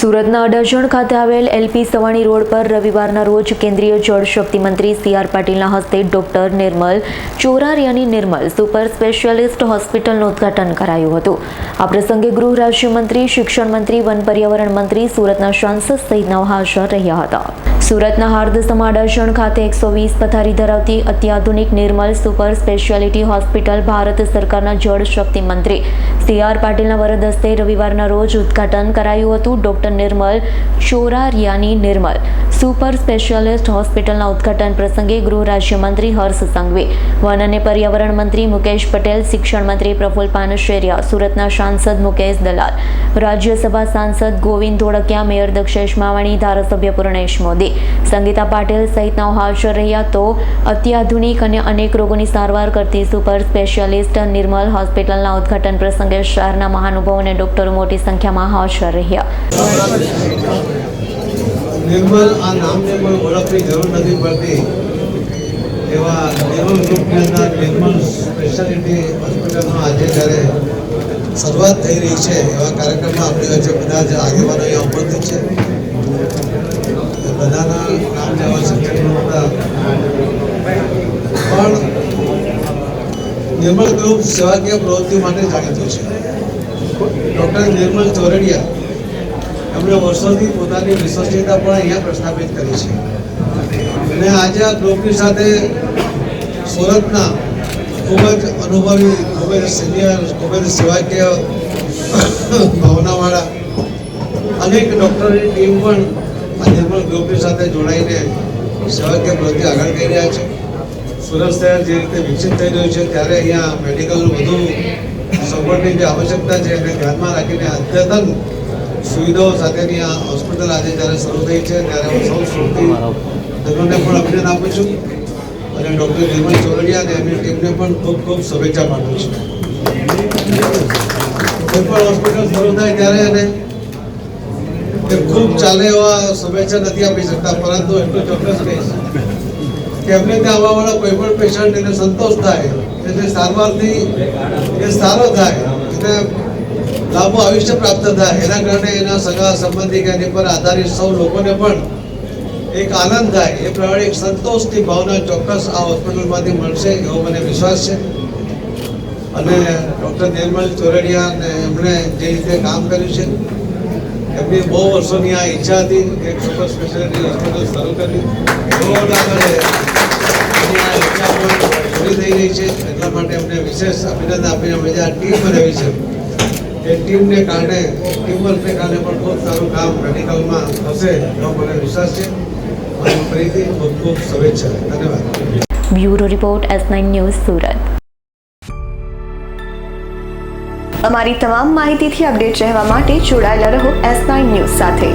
સુરતના અડાજણ ખાતે આવેલ એલપી સવાણી રોડ પર રવિવારના રોજ કેન્દ્રીય જળશક્તિ મંત્રી સી આર પાટીલના હસ્તે ડોક્ટર નિર્મલ ચોરારિયાની નિર્મલ સુપર સ્પેશિયાલિસ્ટ હોસ્પિટલનું ઉદ્ઘાટન કરાયું હતું. આ પ્રસંગે ગૃહ રાજ્યમંત્રી, શિક્ષણ મંત્રી, વન પર્યાવરણ મંત્રી, સુરતના સાંસદ સહિતના હાજર રહ્યા હતા. સુરતના હાર્દસમા અડાજણ ખાતે એકસો વીસ પથારી ધરાવતી અત્યાધુનિક Nirmal super speciality hospital Bharat સરકારના જળશક્તિ મંત્રી સી આર પાટીલના વરદ હસ્તે રવિવારના રોજ ઉદ્ઘાટન કરાયું હતું. ડોક્ટર નિર્મલ ચોરારિયાની નિર્મલ સુપર સ્પેશિયાલિસ્ટ હોસ્પિટલના ઉદ્ઘાટન પ્રસંગે ગૃહ રાજ્યમંત્રી હર્ષ સંઘવી, વન અને પર્યાવરણ મંત્રી મુકેશ પટેલ, શિક્ષણ મંત્રી પ્રફુલ પાનશેરિયા, સુરતના સાંસદ મુકેશ દલાલ, રાજ્યસભા સાંસદ ગોવિંદ ધોળકિયા, મેયર દક્ષેશ માવાણી, ધારાસભ્ય પૂર્ણેશ મોદી, સંગીતા પાટીલ સહિતનાઓ હાજર રહ્યા તો અત્યાધુનિક અને અનેક રોગોની સારવાર કરતી સુપર સ્પેશિયાલિસ્ટ નિર્મલ હોસ્પિટલના ઉદ્ઘાટન પ્રસંગે શહેરના મહાનુભાવો અને ડોક્ટરો મોટી સંખ્યામાં હાજર રહ્યા. નિર્મલ આ નામને પણ ઓળખની જરૂર નથી પડતી. એવા નિર્મલ ગ્રુપની નિર્મલ સ્પેશિયાલિટી હોસ્પિટલમાં આજે જ્યારે શરૂઆત થઈ રહી છે, એવા કાર્યક્રમમાં આપણી વચ્ચે બધા જ આગેવાનો અહીંયા ઉપસ્થિત છે. બધાના નામ લેવા હતા. પણ નિર્મલ ગ્રુપ સેવાકીય પ્રવૃત્તિ માટે જાણીતું છે. ડૉક્ટર નિર્મલ ચોરડિયા એમણે વર્ષોથી પોતાની વિશ્વસનીયતા પણ અહીંયા પ્રસ્થાપિત કરી છે. અને આજે આ ગ્રુપની સાથે સુરતના ખૂબ જ અનુભવી, ખૂબ જ સિનિયર ખૂબ જ સેવાકીય ભાવનાવાળા અનેક ડૉક્ટરની ટીમ પણ આજે પણ ગ્રુપની સાથે જોડાઈને સેવાકીય પ્રવૃત્તિ આગળ કરી રહ્યા છે. સુરત શહેર જે રીતે વિકસિત થઈ રહ્યું છે, ત્યારે અહીંયા મેડિકલનું વધુ સગવડની જે આવશ્યકતા છે એને ધ્યાનમાં રાખીને અદ્યતન સુવિધાઓ સાથેની આ હોસ્પિટલ આજે જ્યારે શરૂ થઈ છે, ત્યારે હું સૌ સુરતી જનોને પણ અભિનંદન આપું છું. અને ડૉક્ટર નિર્મલ ચોરડિયા અને એમની ટીમને પણ ખૂબ ખૂબ શુભેચ્છા પાઠવું છું. કોઈ પણ હોસ્પિટલ શરૂ થાય ત્યારે એને એ ખૂબ ચાલે એવા શુભેચ્છા નથી આપી શકતા, પરંતુ એટલું ચોક્કસ કહીશ કે એમને ત્યાં આવવાવાળા કોઈ પણ પેશન્ટ એને સંતોષ થાય એટલે સારવારથી એ સારો થાય, એને લાંબુ આયુષ્ય પ્રાપ્ત થાય. એના કારણે એના સગા સંબંધી કે એની પર આધારિત સૌ લોકોને પણ એક આનંદ થાય. એ પ્રમાણે એક સંતોષની ભાવના ચોક્કસ આ હોસ્પિટલમાંથી મળશે એવો મને વિશ્વાસ છે. અને ડૉક્ટર નિર્મલ ચોરડિયા ને એમણે જે રીતે કામ કર્યું છે, એમની બહુ વર્ષોની આ ઈચ્છા હતી એક સુપર સ્પેશિયાલિટી હોસ્પિટલ શરૂ કરી. થઈ રહી છે. એટલા માટે એમને વિશેષ અભિનંદન આપીને અમે ટીમ બનાવી છે એ ટીમને કારણે ટીમવર્કને કારણે પણ ખૂબ સારું કામ મેડિકલમાં થશે એવો મને વિશ્વાસ છે. અને ફરીથી ખૂબ ખૂબ શુભેચ્છા. ધન્યવાદ. Bureau report S nine news Surat. અમારી તમામ માહિતીથી અપડેટ રહેવા માટે જોડાયેલા રહો એસ નાઇન ન્યૂઝ સાથે.